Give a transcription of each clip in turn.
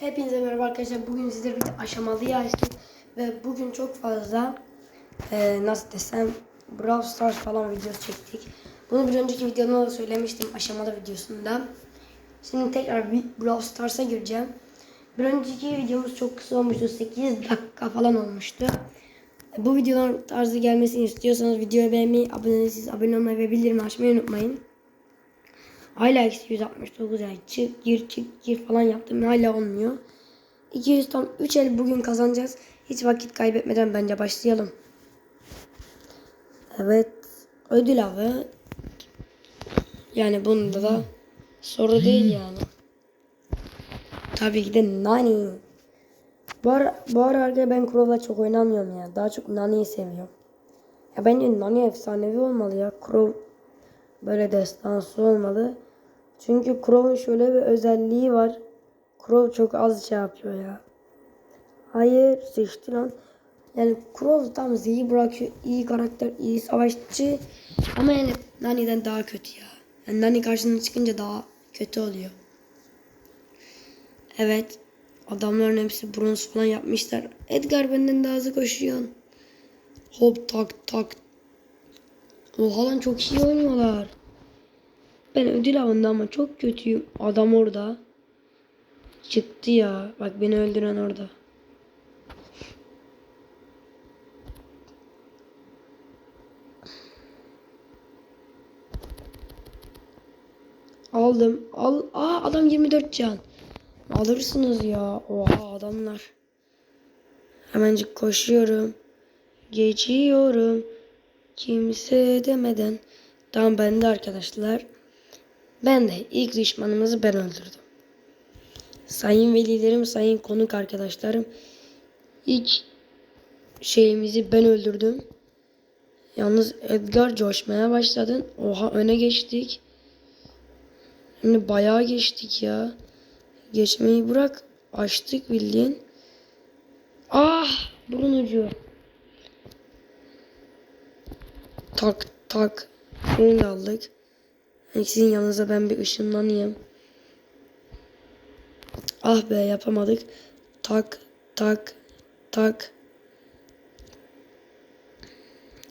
Hepinize merhaba arkadaşlar. Bugün sizlerle birlikte aşamalıyı açtık. Ve bugün çok fazla eee, nasıl desem Brawl Stars falan videosu çektik. Bunu bir önceki videomda da söylemiştim aşamalı videosunda. Şimdi tekrar bir Brawl Stars'a gireceğim. Bir önceki videomuz çok kısa olmuştu. 8 dakika falan olmuştu. Bu videoların tarzı gelmesini istiyorsanız videoyu beğenmeyi, abone değilseniz abone olmayı ve bildirimi açmayı unutmayın. Hala eksi 169 yani çık gir çık gir falan yaptım hala olmuyor. 200 tam 3 el bugün kazanacağız. Hiç vakit kaybetmeden bence başlayalım. Evet ödül avı. Yani bunda da soru değil yani. Tabii ki de Nani. Bu ara, bu ara arkadaşlar ben Crow'la çok oynamıyorum ya. Daha çok Nani'yi seviyorum. Ya bence Nani efsanevi olmalı ya. Crow böyle destansı olmalı. Çünkü Crow'un şöyle bir özelliği var. Crow çok az şey yapıyor ya. Hayır seçti lan. Yani Crow tam Z'yi bırakıyor. iyi karakter, iyi savaşçı. Ama yani Nani'den daha kötü ya. Yani Nani karşısına çıkınca daha kötü oluyor. Evet. Adamların hepsi bronz falan yapmışlar. Edgar benden daha hızlı koşuyor. Hop tak tak. Oha lan çok iyi oynuyorlar. Ben ödül avında ama çok kötüyüm. Adam orada. Çıktı ya. Bak beni öldüren orada. Aldım. Al. Aa adam 24 can. Alırsınız ya. Oha adamlar. Hemencik koşuyorum. Geçiyorum. Kimse demeden. Tamam ben de arkadaşlar. Ben de ilk düşmanımızı ben öldürdüm. Sayın velilerim, sayın konuk arkadaşlarım. İlk şeyimizi ben öldürdüm. Yalnız Edgar coşmaya başladın. Oha öne geçtik. Şimdi bayağı geçtik ya. Geçmeyi bırak. Açtık bildiğin. Ah! Burun ucu. Tak tak. Bunu da aldık. Sizin yanınıza ben bir ışınlanayım. Ah be yapamadık. Tak tak tak.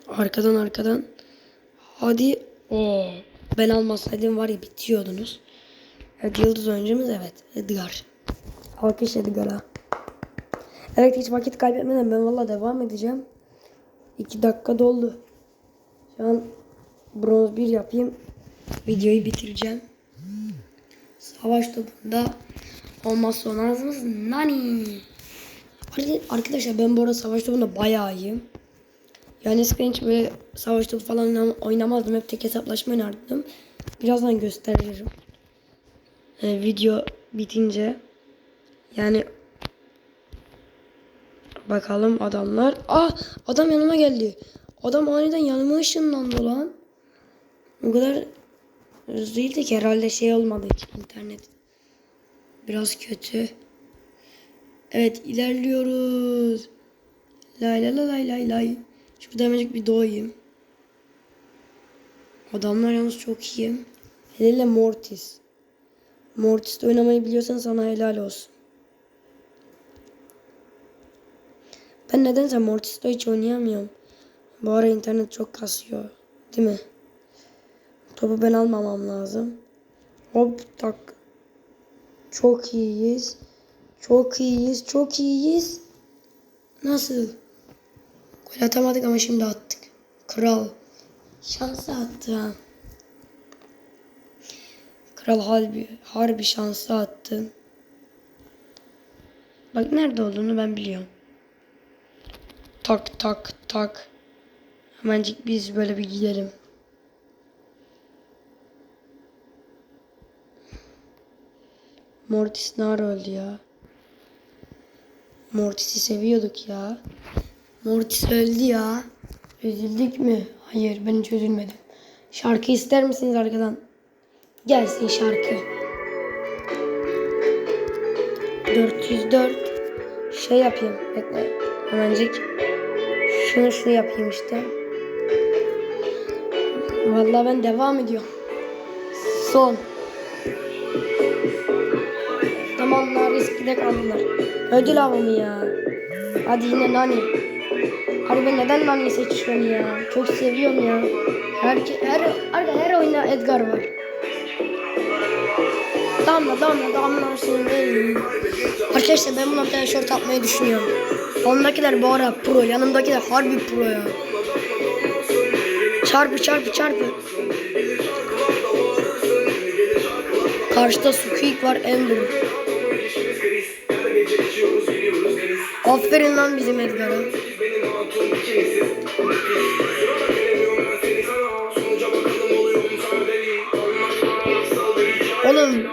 Arkadan arkadan. Hadi. Oo. Ben almasaydım var ya bitiyordunuz. Evet yıldız oyuncumuz evet. Edgar. Alkış Edgar'a. Evet hiç vakit kaybetmeden ben valla devam edeceğim. 2 dakika doldu. Şu an bronz 1 yapayım. Videoyu bitireceğim. Savaş topunda olmazsa olmazımız Nani. Arka- Arkadaşlar ben bu arada savaş topunda bayağı iyiyim. Yani eskiden hiç böyle savaş topu falan oynam- oynamazdım. Hep tek hesaplaşma oynardım. Birazdan gösteririm. Ee, video bitince. Yani bakalım adamlar. Ah adam yanıma geldi. Adam aniden yanıma ışınlandı lan. O kadar hızlıydı ki herhalde şey olmadı hiç internet. Biraz kötü. Evet ilerliyoruz. Lay lay lay lay lay. Şurada hemencik bir doğayım. Adamlar yalnız çok iyi. Hele hele Mortis. Mortis'te oynamayı biliyorsan sana helal olsun. Ben nedense Mortis'te hiç oynayamıyorum. Bu ara internet çok kasıyor. Değil mi? Topu ben almamam lazım. Hop tak. Çok iyiyiz. Çok iyiyiz. Çok iyiyiz. Nasıl? Gol atamadık ama şimdi attık. Kral. Şansı attı ha. Kral harbi, harbi şansı attı. Bak nerede olduğunu ben biliyorum. Tak tak tak. Hemencik biz böyle bir gidelim. Mortis nar öldü ya. Mortis'i seviyorduk ya. Mortis öldü ya. Üzüldük mü? Hayır ben hiç üzülmedim. Şarkı ister misiniz arkadan? Gelsin şarkı. 404 şey yapayım. Bekle. Hemencik. Şunu şunu yapayım işte. Vallahi ben devam ediyorum. Son. Eskide kaldılar. Ödül avı mı ya? Hadi yine Nani. Harbi ben neden Nani'yi seçiyorum ya? Çok seviyorum ya. Her, her, her, her oyunda Edgar var. Damla damla damla senin Arkadaşlar ben buna bir tane short atmayı düşünüyorum. Ondakiler bu ara pro. Yanımdakiler harbi pro ya. Çarpı çarpı çarpı. Karşıda Squeak var Ember. Aferin lan bizim Edgar'a. Oğlum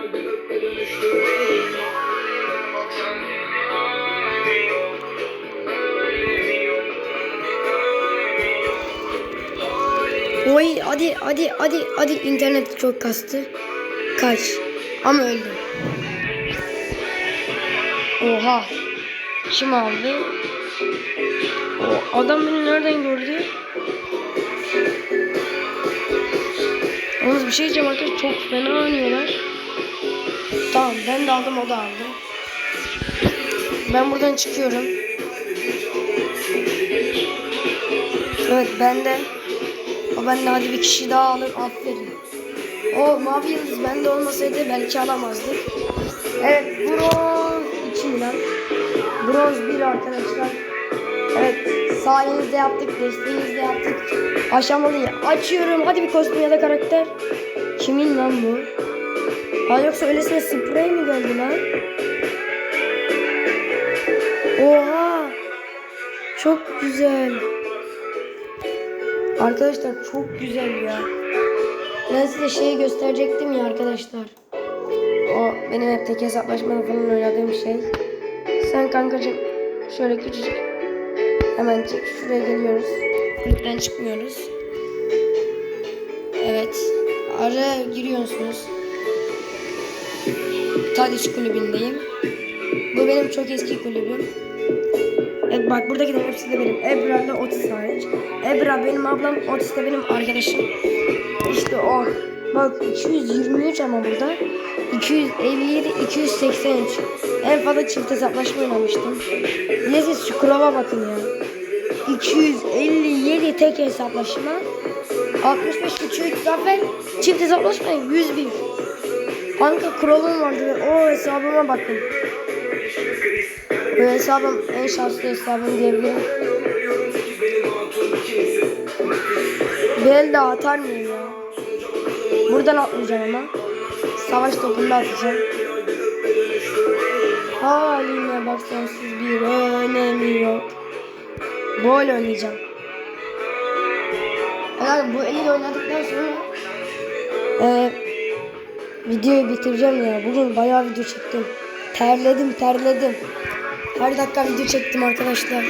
Oy hadi hadi hadi hadi internet çok kastı. Kaç. Ama öldü. Oha. Kim aldı? O adam beni nereden gördü? Yalnız bir şey diyeceğim arkadaşlar çok fena oynuyorlar. Tamam ben de aldım o da aldı. Ben buradan çıkıyorum. Evet ben de. O ben de hadi bir kişi daha alır aferin. O mavi yıldız bende olmasaydı belki alamazdık. Evet bronz 2 Milan. Bronz 1 arkadaşlar. Evet sayenizde yaptık, desteğinizde yaptık. Aşamalıyı açıyorum. Hadi bir kostüm ya da karakter. Kimin lan bu? Ha yoksa öylesine sprey mi geldi lan? Oha! Çok güzel. Arkadaşlar çok güzel ya. Ben size şeyi gösterecektim ya arkadaşlar. O benim hep tek hesaplaşmada falan oynadığım şey. Sen kankacığım şöyle küçücük hemen çek şuraya geliyoruz. Kulüpten çıkmıyoruz. Evet. Araya giriyorsunuz. Tadiç kulübündeyim. Bu benim çok eski kulübüm. Evet bak buradakilerin hepsi de benim. Ebra ile Otis hariç. Ebra benim ablam, Otis de benim arkadaşım. İşte o. Bak 223 ama burada. 257, 283. En fazla çift hesaplaşma oynamıştım. Neyse kurava bakın ya. 257 tek hesaplaşma. 65 300 zafer. Çift hesaplaşma 101. Kanka kuralım vardı o hesabıma bakın. Bu hesabım en şanslı hesabım diyebilirim. Ben de atar mıyım ya? Buradan atmayacağım ama. Savaş topunda atacağım. Haline bak bir önemi yok. Böyle oynayacağım. Eğer bu eli oynadıktan sonra e, videoyu bitireceğim ya. Bugün bayağı video çektim. Terledim terledim. Her dakika video çektim arkadaşlar.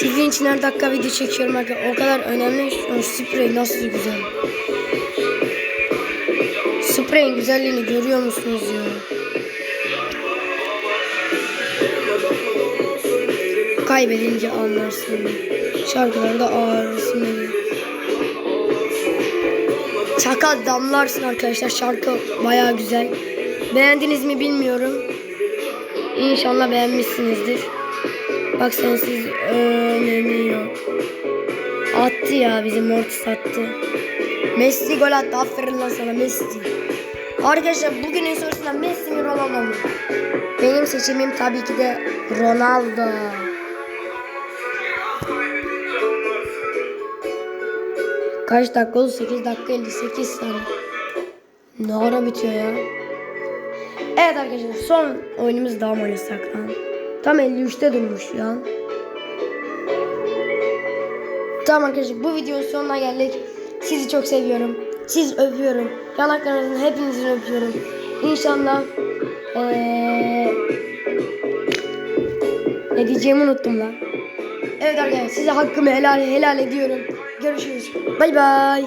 Sizin için her dakika video çekiyorum arkadaşlar. O kadar önemli. Şu sprey nasıl güzel. Spreyin güzelliğini görüyor musunuz ya? Kaybedince anlarsın. Şarkılarda beni. Çakal damlarsın arkadaşlar. Şarkı baya güzel. Beğendiniz mi bilmiyorum. İnşallah beğenmişsinizdir. Bak sensiz önemi yok. Attı ya bizim Mortis attı. Messi gol attı. Aferin lan sana Messi. Arkadaşlar bugünün sorusunda Messi mi Ronaldo mu? Benim seçimim tabii ki de Ronaldo. Kaç dakika oldu? 8 dakika 58 saniye. Ne ara bitiyor ya? Evet arkadaşlar son oyunumuz daha mı oynasak lan? Tam 53'te durmuş ya. Tamam arkadaşlar bu videonun sonuna geldik. Sizi çok seviyorum. Siz öpüyorum. Yanaklarınızın hepinizin öpüyorum. İnşallah ee, ne diyeceğimi unuttum lan. Evet arkadaşlar size hakkımı helal helal ediyorum. Görüşürüz. Bay bay.